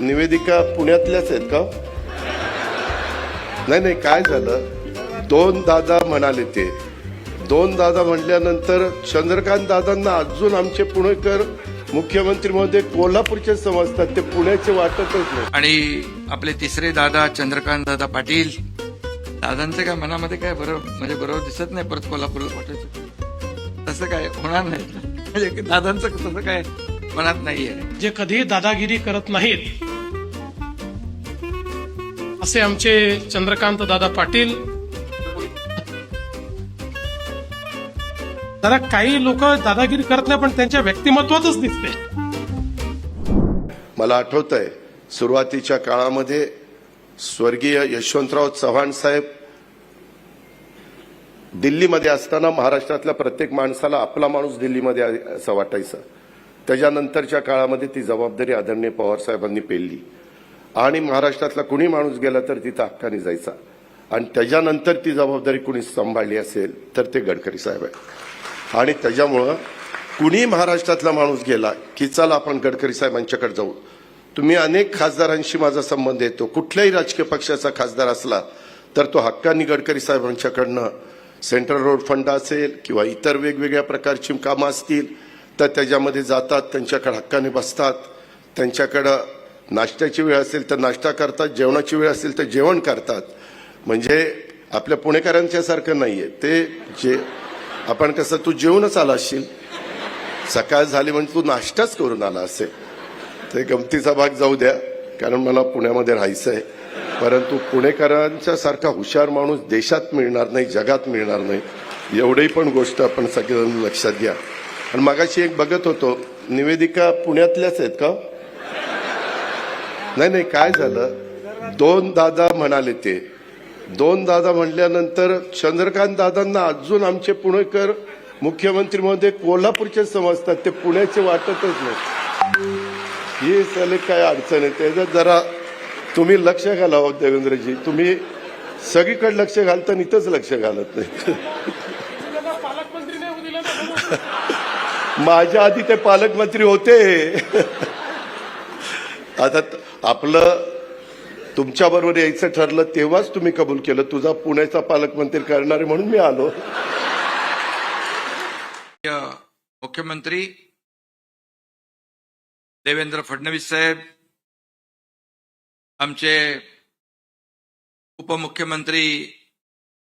निवेदिका पुण्यातल्याच आहेत का? नाही नाही काय झालं? दोन दादा म्हणाले ते. दोन दादा म्हणल्यानंतर चंद्रकांत दादांना अजून आमचे पुणेकर मुख्यमंत्री मध्ये कोल्हापूरचे समजतात. ते पुण्याचे वाटतच नाही. आणि आपले तिसरे दादा चंद्रकांत दादा पाटील दादांचं काय मनामध्ये काय बरं म्हणजे बरोबर दिसत नाही परत कोल्हापूरला पाठवायचं? तसं काय होणार नाही. म्हणजे दादांचं तसं काय मनात नाहीये. जे कधी दादागिरी करत नाहीत असे आमचे चंद्रकांत दादा पाटील. जरा काही लोक दादागिरी करत नाही पण त्यांच्या व्यक्तिमत्वातच दिसते. मला आठवत आहे सुरुवातीच्या काळामध्ये स्वर्गीय यशवंतराव चव्हाण साहेब दिल्लीमध्ये असताना महाराष्ट्रातल्या प्रत्येक माणसाला आपला माणूस दिल्लीमध्ये आहे असं वाटायचं. त्याच्यानंतरच्या काळामध्ये ती जबाबदारी आदरणीय पवार साहेबांनी पेलली. आणि महाराष्ट्रातला कुणी माणूस गेला तर तिथं हक्काने जायचा. आणि त्याच्यानंतर ती जबाबदारी कुणी सांभाळली असेल तर ते गडकरी साहेब आहेत. आणि त्याच्यामुळं कुणी महाराष्ट्रातला माणूस गेला की चला आपण गडकरी साहेबांच्याकडे जाऊ. तुम्ही अनेक खासदारांशी माझा संबंध येतो. कुठल्याही राजकीय पक्षाचा खासदार असला तर तो हक्कानी गडकरी साहेबांच्याकडनं सेंट्रल रोड फंड असेल किंवा इतर वेगवेगळ्या प्रकारची कामं असतील तर त्याच्यामध्ये जातात त्यांच्याकडे हक्काने बसतात त्यांच्याकडं नाश्त्याची वेळ असेल तर नाश्ता करतात जेवणाची वेळ असेल तर जेवण करतात. म्हणजे आपल्या पुणेकरांच्या सारखं नाहीये. ते जे आपण कसं तू जेवणच आला असशील. सकाळ झाली म्हणजे तू नाश्ताच करून आला असेल. ते गमतीचा भाग जाऊ द्या कारण मला पुण्यामध्ये राहायचं आहे परंतु पुणेकरांच्या सारखा हुशार माणूस देशात मिळणार नाही जगात मिळणार नाही. एवढी पण गोष्ट आपण सगळेजण लक्षात घ्या. आणि मगाशी एक बघत होतो निवेदिका पुण्यातल्याच आहेत का? नाही नाही काय झालं? दोन दादा म्हणाले ते. दोन दादा म्हणल्यानंतर चंद्रकांत दादांना अजून आमचे पुणेकर मुख्यमंत्री मध्ये कोल्हापूरचे समजतात ते पुण्याचे वाटतच नाही. ही सले काय अडचण आहे? त्याच्यात जरा तुम्ही लक्ष घाला हो देवेंद्रजी. तुम्ही सगळीकडे लक्ष घालता इथंच लक्ष घालत नाही. माझ्या आधी ते पालकमंत्री होते. आता आपलं तुमच्या बरोबर यायचं ठरलं तेव्हाच तुम्ही कबूल केलं. तुझा पुण्याचा पालकमंत्री करणारे म्हणून मी आलो. मुख्यमंत्री देवेंद्र फडणवीस साहेब आमचे उपमुख्यमंत्री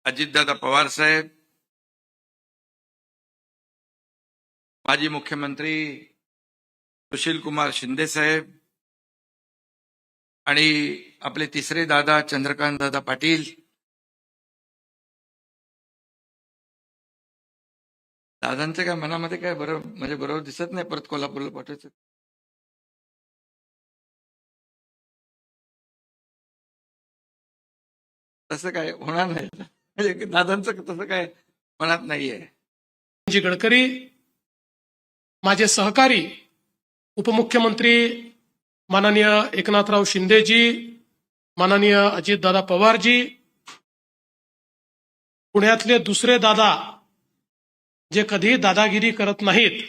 अजितदादा पवार साहेब माजी मुख्यमंत्री सुशील कुमार शिंदे साहेब आणि आपले तिसरे दादा चंद्रकांत दादा पाटील. दादांचं काय मनामध्ये काय बरोबर म्हणजे बरोबर दिसत नाही परत कोल्हापूरला पाठवायचं? तसं काय होणार नाही. म्हणजे दादांचं तसं काय मनात नाहीये. जी गडकरी माझे सहकारी उपमुख्यमंत्री माननीय एकनाथराव शिंदेजी माननीय अजितदादा पवारजी पुण्यातले दुसरे दादा जे कधी दादागिरी करत नाहीत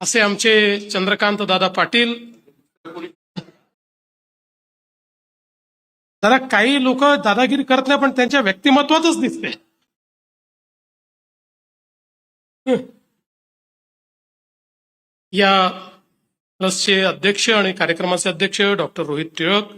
असे आमचे चंद्रकांत दादा पाटील. दादा काही लोक दादागिरी करत नाही पण त्यांच्या व्यक्तिमत्वातच दिसते. या ट्रस्टचे अध्यक्ष आणि कार्यक्रमाचे अध्यक्ष डॉक्टर रोहित टिळक